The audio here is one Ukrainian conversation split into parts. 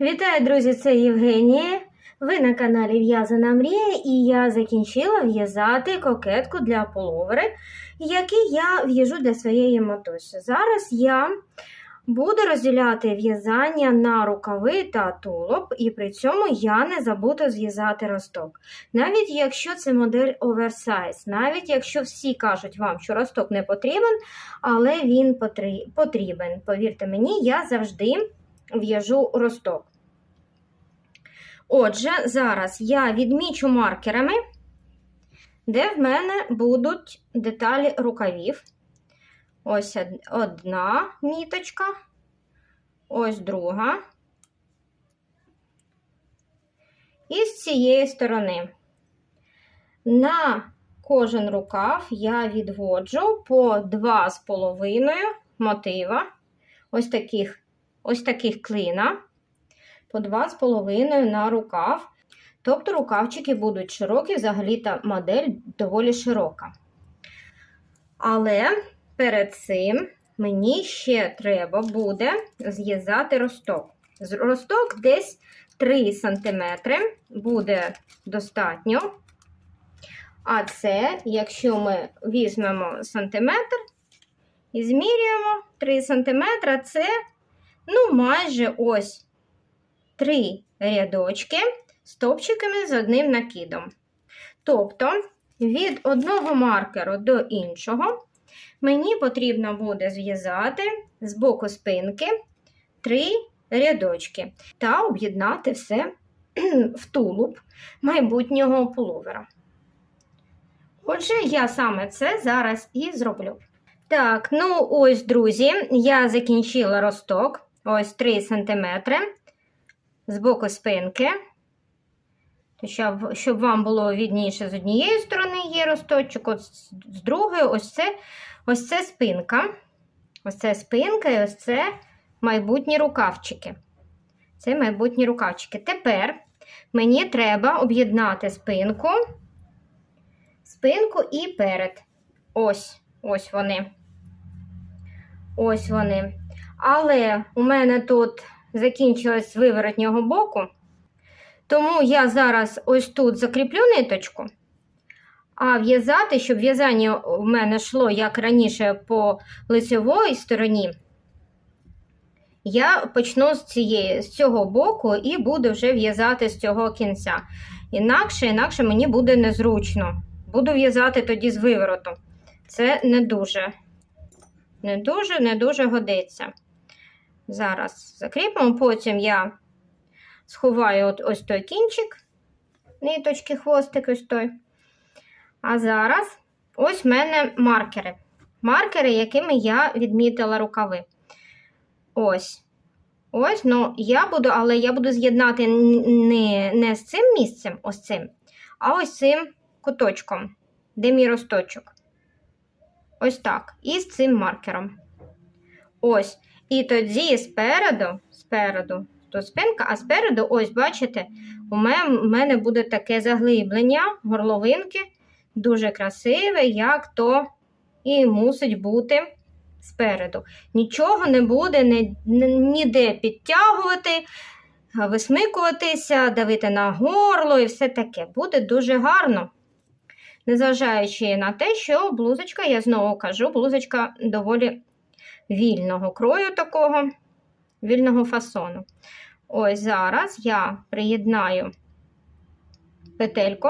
Вітаю, друзі! Це Євгенія. Ви на каналі В'язана Мрія, і я закінчила в'язати кокетку для половери, який я в'яжу для своєї матусі. Зараз я буду розділяти в'язання на рукави та тулуб, і при цьому я не забуду зв'язати росток. Навіть якщо це модель оверсайз, навіть якщо всі кажуть вам, що росток не потрібен, але він потрібен. Повірте мені, я завжди в'яжу росток. Отже, зараз я відмічу маркерами, де в мене будуть деталі рукавів. Ось одна ніточка, ось друга. І з цієї сторони. На кожен рукав я відводжу по 2,5 мотива, ось таких, ось таких клина, по 2,5 на рукав. Тобто рукавчики будуть широкі, взагалі та модель доволі широка. Але перед цим мені ще треба буде зв'язати росток. Росток десь 3 см буде достатньо. А це, якщо ми візьмемо сантиметр і змірюємо 3 см, це ну, майже ось 3 рядочки з топчиками з одним накидом. Тобто від одного маркеру до іншого мені потрібно буде зв'язати з боку спинки 3 рядочки та об'єднати все в тулуб майбутнього пуловера. Отже, я саме це зараз і зроблю. Так, ну ось, друзі, я закінчила росток, ось 3 см з боку спинки. Щоб, вам було відніше з однієї сторони є росточок, от з другої ось це, ось це спинка. Ось це спинка і ось це майбутні рукавчики. Це майбутні рукавчики. Тепер мені треба об'єднати спинку, спинку і перед. Ось, ось вони. Ось вони. Але у мене тут закінчилось виворотнього боку. Тому я зараз ось тут закріплю ниточку, а в'язати, щоб в'язання у мене йшло, як раніше, по лицевій стороні, я почну з, цієї, з цього боку і буду вже в'язати з цього кінця. Інакше, інакше мені буде незручно. Буду в'язати тоді з вивороту. Це не дуже, не дуже, не дуже годиться. Зараз закріпимо, потім я сховаю от ось той кінчик, ниточки, хвостик ось той. А зараз ось в мене маркери. Маркери, якими я відмітила рукави. Ось. Ось, ну, я буду, але я буду з'єднати не, не з цим місцем, ось цим, а ось цим куточком, де мій росточок. Ось так. І з цим маркером. Ось. І тоді спереду, спереду, то спинка, а спереду, ось, бачите, у мене, буде таке заглиблення горловинки, дуже красиве, як то і мусить бути спереду. Нічого не буде ні- ні- ніде підтягувати, висмикуватися, давити на горло і все таке. Буде дуже гарно. Незважаючи на те, що блузочка, я знову кажу, блузочка доволі вільного крою такого, вільного фасону. Ось зараз я приєднаю петельку.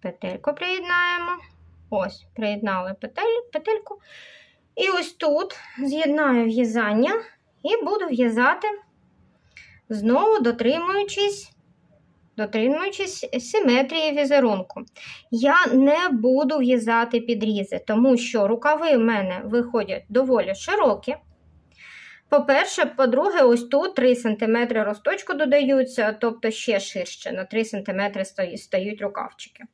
Петельку приєднаємо. Ось, приєднали петель, петельку. І ось тут з'єднаю в'язання і буду в'язати, знову дотримуючись дотримуючись симетрії візерунку. Я не буду в'язати підрізи, тому що рукави в мене виходять доволі широкі. По-перше, по-друге, ось тут 3 см росточку додаються, тобто ще ширше, на 3 см стають рукавчики.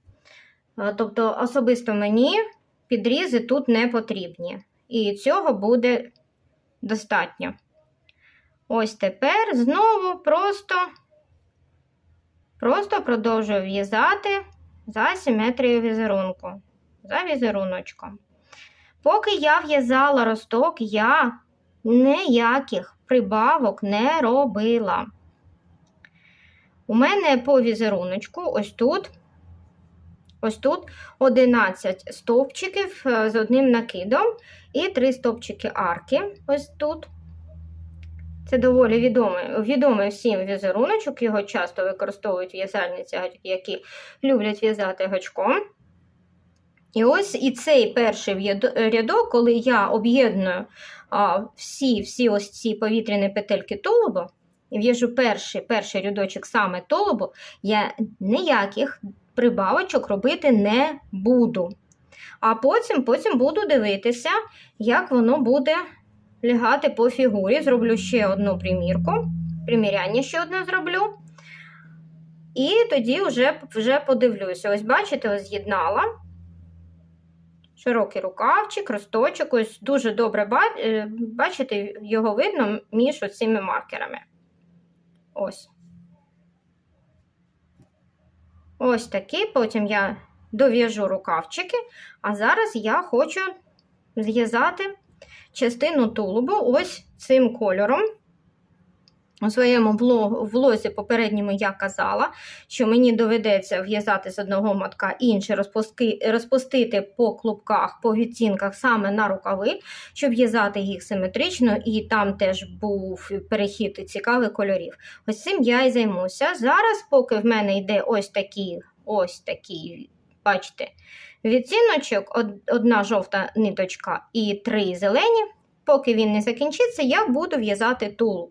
Тобто, особисто мені підрізи тут не потрібні. І цього буде достатньо. Ось тепер знову просто Просто продовжую в'язати за симетрією візерунку, за візеруночком. Поки я в'язала росток, я ніяких прибавок не робила. У мене по візеруночку ось тут, ось тут 11 стовпчиків е, з одним накидом і 3 стовпчики арки. Ось тут. Це доволі відомий, відомий всім візеруночок, його часто використовують в'язальниці, які люблять в'язати гачком. І ось і цей перший рядок, коли я об'єдную всі, всі ось ці повітряні петельки тулубу, і в'яжу перший, перший рядочок саме тулубу, я ніяких прибавочок робити не буду. А потім, потім буду дивитися, як воно буде лягати по фігурі. Зроблю ще одну примірку, приміряння ще одне зроблю. І тоді вже, вже подивлюся. Ось бачите, ось з'єднала. Широкий рукавчик, росточок, ось дуже добре е, бачите, його видно між цими маркерами. Ось. Ось такі. Потім я дов'яжу рукавчики, а зараз я хочу зв'язати частину тулубу ось цим кольором. У своєму влозі попередньому я казала, що мені доведеться в'язати з одного мотка інше, розпустити по клубках, по відцінках саме на рукави, щоб в'язати їх симетрично, і там теж був перехід цікавих кольорів. Ось цим я і займуся. Зараз, поки в мене йде ось такий, ось такий, бачите, відціночок, од- одна жовта ниточка і три зелені. Поки він не закінчиться, я буду в'язати тулуб.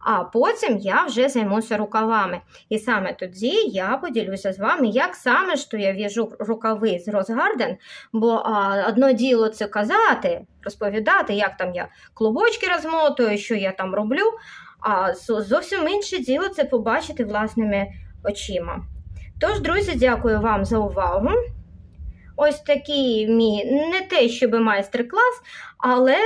А потім я вже займуся рукавами. І саме тоді я поділюся з вами, як саме ж я в'яжу рукави з Росгарден, бо а, одно діло це казати, розповідати, як там я клубочки розмотую, що я там роблю. А зовсім інше діло це побачити власними очима. Тож, друзі, дякую вам за увагу. Ось такий мій не те, щоб майстер-клас, але,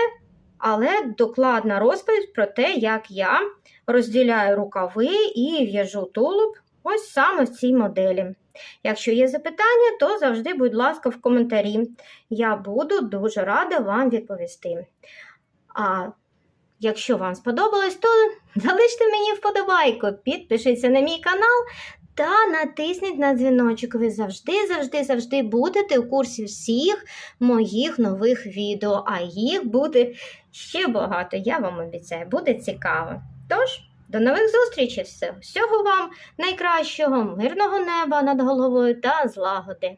але докладна розповідь про те, як я розділяю рукави і в'яжу тулуб ось саме в цій моделі. Якщо є запитання, то завжди, будь ласка, в коментарі. Я буду дуже рада вам відповісти. А якщо вам сподобалось, то залиште мені вподобайку, підпишіться на мій канал та натисніть на дзвіночок. Ви завжди, завжди, завжди будете у курсі всіх моїх нових відео, а їх буде ще багато, я вам обіцяю, буде цікаво. Тож, до нових зустрічей! Всього вам найкращого, мирного неба над головою та злагоди!